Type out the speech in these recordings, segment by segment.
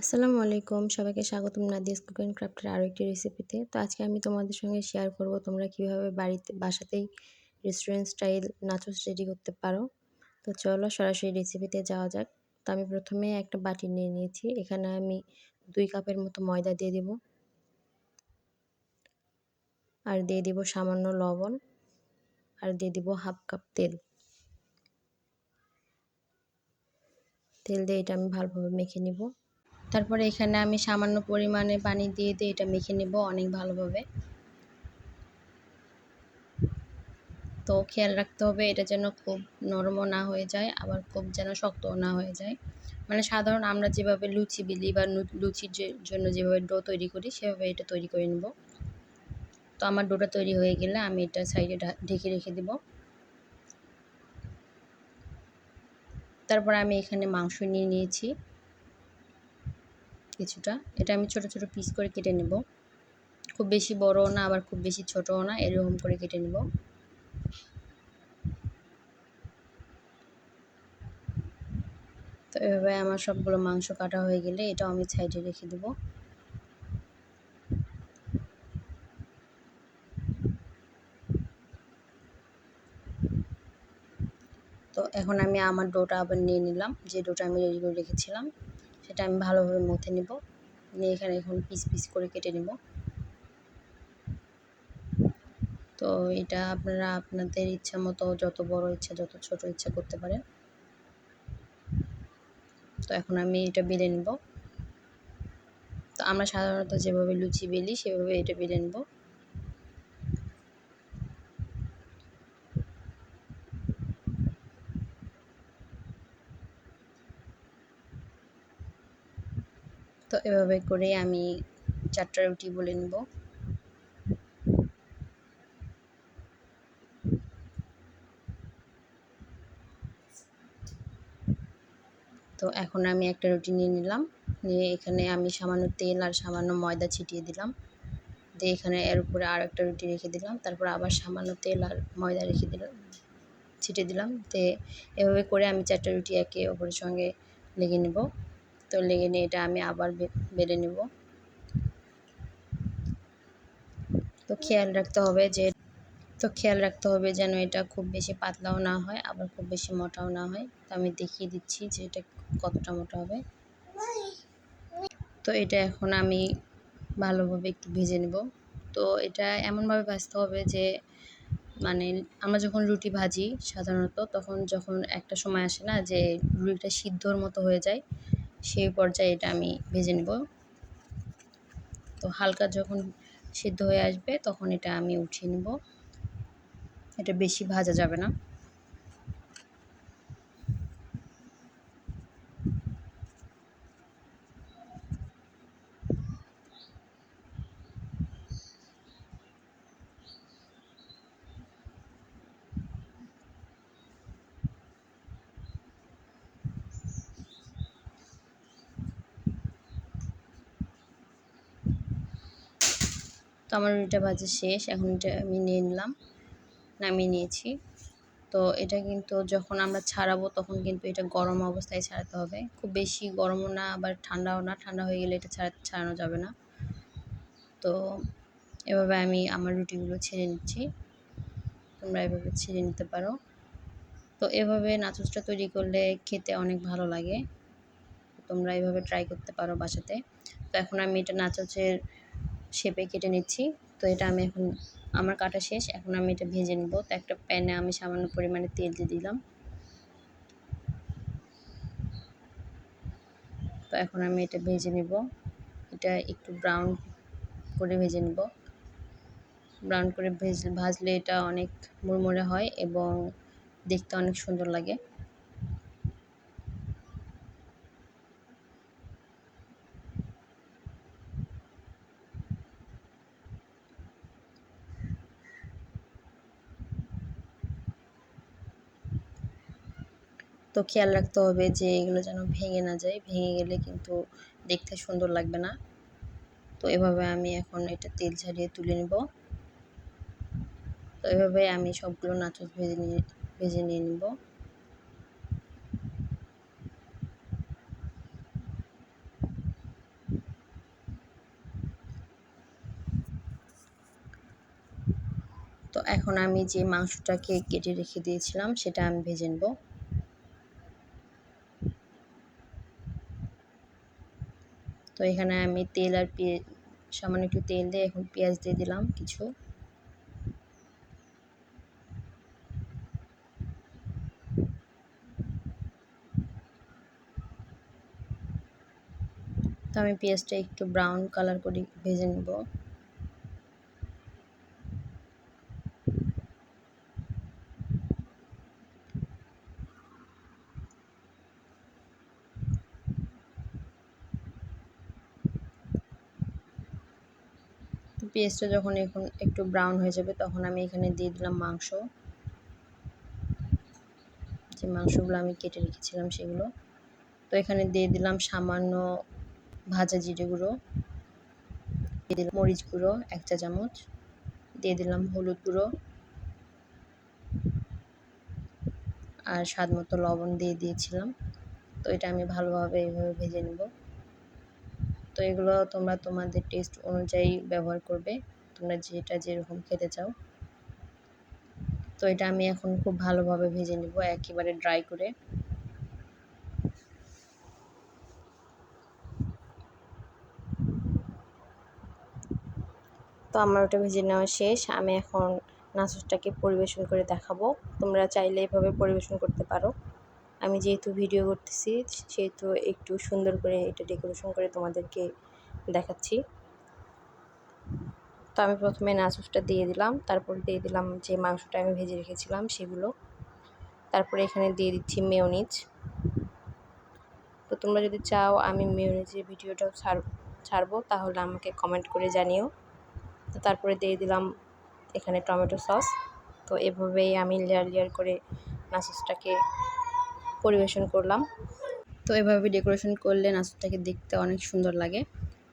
আসসালামু আলাইকুম। সবাইকে স্বাগতম নাদিয়াস কুক অ্যান্ড ক্রাফটের আরও একটি রেসিপিতে। তো আজকে আমি তোমাদের সঙ্গে শেয়ার করব তোমরা কীভাবে বাড়িতে, বাসাতেই রেস্টুরেন্ট স্টাইল নাচোস রেডি করতে পারো। তো চলো সরাসরি রেসিপিতে যাওয়া যাক। তো আমি প্রথমে একটা বাটি নিয়ে নিয়েছি। এখানে আমি দুই কাপের মতো ময়দা দিয়ে দিব। আর দিয়ে দিব সামান্য লবণ। আর দিয়ে দিব হাফ কাপ তেল। তেল দিয়ে এটা আমি ভালোভাবে মেখে নিব। তারপরে এখানে আমি সামান্য পরিমাণে পানি দিয়ে দিয়ে এটা মেখে নেব অনেক ভালোভাবে। তো খেয়াল রাখতে হবে এটা যেন খুব নরমও না হয়ে যায়, আবার খুব যেন শক্তও না হয়ে যায়। মানে সাধারণ আমরা যেভাবে লুচি বিলি বা লুচির জন্য যেভাবে ডো তৈরি করি, সেভাবে এটা তৈরি করে নেব। তো আমার ডোটা তৈরি হয়ে গেলে আমি এটা সাইডে ঢেকে রেখে দেব। তারপর আমি এখানে মাংস নিয়ে নিয়েছি। কিছুটা। এটা আমি ছোট ছোট পিস করে কেটে নেব। খুব বেশি বড়ও না, আবার খুব বেশি ছোটও না, এরকম করে কেটে নেব। তো এভাবে আমার সবগুলো মাংস কাটা হয়ে গেলে এটাও আমি সাইডে রেখে দেব। তো এখন আমি আমার ডোটা আবার নিয়ে নিলাম। যে ডোটা আমি রেডি করে রেখেছিলাম। সেটা আমি ভালোভাবে মথে নেব। নিয়ে এখানে এখন পিস পিস করে কেটে নেব। তো এটা আপনারা আপনাদের ইচ্ছা মতো যত বড় ইচ্ছা, যত ছোট ইচ্ছা করতে পারেন। তো এখন আমি এটা বেলে নেব। তো আমরা সাধারণত যেভাবে লুচি বেলি, সেভাবে এটা বেলে নেব। তো এভাবে করে আমি চারটা রুটি বলে নেব। তো এখন আমি একটা রুটি নিয়ে নিলাম, নিয়ে এখানে আমি সামান্য তেল আর সামান্য ময়দা ছিটিয়ে দিলাম। দিয়ে এখানে এর উপরে আর একটা রুটি রেখে দিলাম, তারপর আবার সামান্য তেল আর ময়দা রেখে দিলাম, ছিটিয়ে দিলাম। তে এভাবে করে আমি চারটা রুটি একে অপরের সঙ্গে লেগে নেব। তো লেগে নিয়ে এটা আমি আবার বেড়ে নেব। তো খেয়াল রাখতে হবে যে, তো খেয়াল রাখতে হবে যেন এটা খুব বেশি পাতলাও না হয়, আবার খুব বেশি মোটাও না হয়। তো আমি দেখিয়ে দিচ্ছি যে এটা কতটা মোটা হবে। তো এটা এখন আমি ভালোভাবে একটু ভেজে নেব। তো এটা এমনভাবে ভাজতে হবে যে মানে আমরা যখন রুটি ভাজি সাধারণত, তখন যখন একটা সময় আসে না যে রুটিটা সিদ্ধর মতো হয়ে যায় সেই পর্যায়ে এটা আমি ভেজে নেব। তো হালকা যখন সিদ্ধ হয়ে আসবে তখন এটা আমি উঠিয়ে নেব। এটা বেশি ভাজা যাবে না। তো আমার রুটিটা ভাজা শেষ, এখন এটা আমি নিয়ে নিলাম, নামিয়ে নিয়েছি। তো এটা কিন্তু যখন আমরা ছাড়াবো তখন কিন্তু এটা গরম অবস্থায় ছাড়াতে হবে। খুব বেশি গরমও না, আবার ঠান্ডাও না, ঠান্ডা হয়ে গেলে এটা ছাড়া ছাড়ানো যাবে না। তো এভাবে আমি আমার রুটিগুলো ছেড়ে নিচ্ছি। তোমরা এভাবে ছেড়ে নিতে পারো। তো এভাবে নাচুসটা তৈরি করলে খেতে অনেক ভালো লাগে। তোমরা এভাবে ট্রাই করতে পারো বাসাতে। তো এখন আমি এটা নাচুসের শেপে কেটে নিচ্ছি। তো এটা আমি এখন, আমার কাটা শেষ। এখন আমি এটা ভেজে নেব। তো একটা প্যানে আমি সামান্য পরিমাণে তেল দিয়ে দিলাম। তো এখন আমি এটা ভেজে নেব। এটা একটু ব্রাউন করে ভেজে নেব। ব্রাউন করে ভেজ, ভাজলে এটা অনেক মুড়মুড়ে হয় এবং দেখতে অনেক সুন্দর লাগে। তো খেয়াল রাখতে হবে যে এগুলো যেন ভেঙে না যায়। ভেঙে গেলে কিন্তু দেখতে সুন্দর লাগবে না। তো এভাবে আমি এখন এটা তেল ছাড়িয়ে তুলে নেব। তো এভাবে আমি সবগুলো নাচুস ভেজে নিয়ে ভেজে নিয়ে নেব। তো এখন আমি যে মাংসটাকে কেটে রেখে দিয়েছিলাম সেটা আমি ভেজে নেব। তো এখানে আমি তেল আর পে, সামান্য একটু তেল দিয়ে এখন পেঁয়াজ দিয়ে দিলাম কিছু। তো আমি পেঁয়াজটা একটু ব্রাউন কালার করে ভেজে নেব। পেঁয়াজটা যখন এখন একটু ব্রাউন হয়ে যাবে, তখন আমি এখানে দিয়ে দিলাম মাংস। যে মাংসগুলো আমি কেটে রেখেছিলাম সেগুলো। তো এখানে দিয়ে দিলাম সামান্য ভাজা জিরে গুঁড়ো, দিয়ে দিলাম মরিচ গুঁড়ো, এক চা চামচ, দিয়ে দিলাম হলুদ গুঁড়ো আর স্বাদ মতো লবণ দিয়ে দিয়েছিলাম। তো এটা আমি ভালোভাবে এইভাবে ভেজে নেব। তো এগুলো তোমরা তোমাদের টেস্ট অনুযায়ী ব্যবহার করবে। তোমরা যেটা যেরকম খেতে চাও। তো এটা আমি এখন খুব ভালোভাবে ভেজে নেব একেবারে ড্রাই করে। তো আমার ওটা ভেজে নেওয়া শেষ। আমি এখন নাচুসটাকে পরিবেশন করে দেখাবো। তোমরা চাইলে এভাবে পরিবেশন করতে পারো। আমি যেহেতু ভিডিও করতেছি, সেহেতু একটু সুন্দর করে এটা ডেকোরেশন করে তোমাদেরকে দেখাচ্ছি। তো আমি প্রথমে নাচুসটা দিয়ে দিলাম, তারপর দিয়ে দিলাম যে মাংসটা আমি ভেজে রেখেছিলাম সেগুলো। তারপরে এখানে দিয়ে দিচ্ছি মেয়নিজ তো তোমরা যদি চাও আমি মেয়নিজের ভিডিওটাও ছাড়, ছাড়বো, তাহলে আমাকে কমেন্ট করে জানিও। তো তারপরে দিয়ে দিলাম এখানে টমেটো সস তো এভাবেই আমি লেয়ার লেয়ার করে নাচুসটাকে পরিবেশন করলাম। তো এভাবে ডেকোরেশন করলে নাচটাকে দেখতে অনেক সুন্দর লাগে।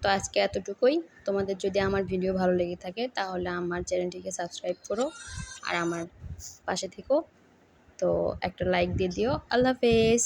তো আজকে এতটুকুই। তোমাদের যদি আমার ভিডিও ভালো লেগে থাকে, তাহলে আমার চ্যানেলটিকে সাবস্ক্রাইব করো আর আমার পাশে থেকো। তো একটা লাইক দিয়ে দিও। আল্লাহ হাফেজ।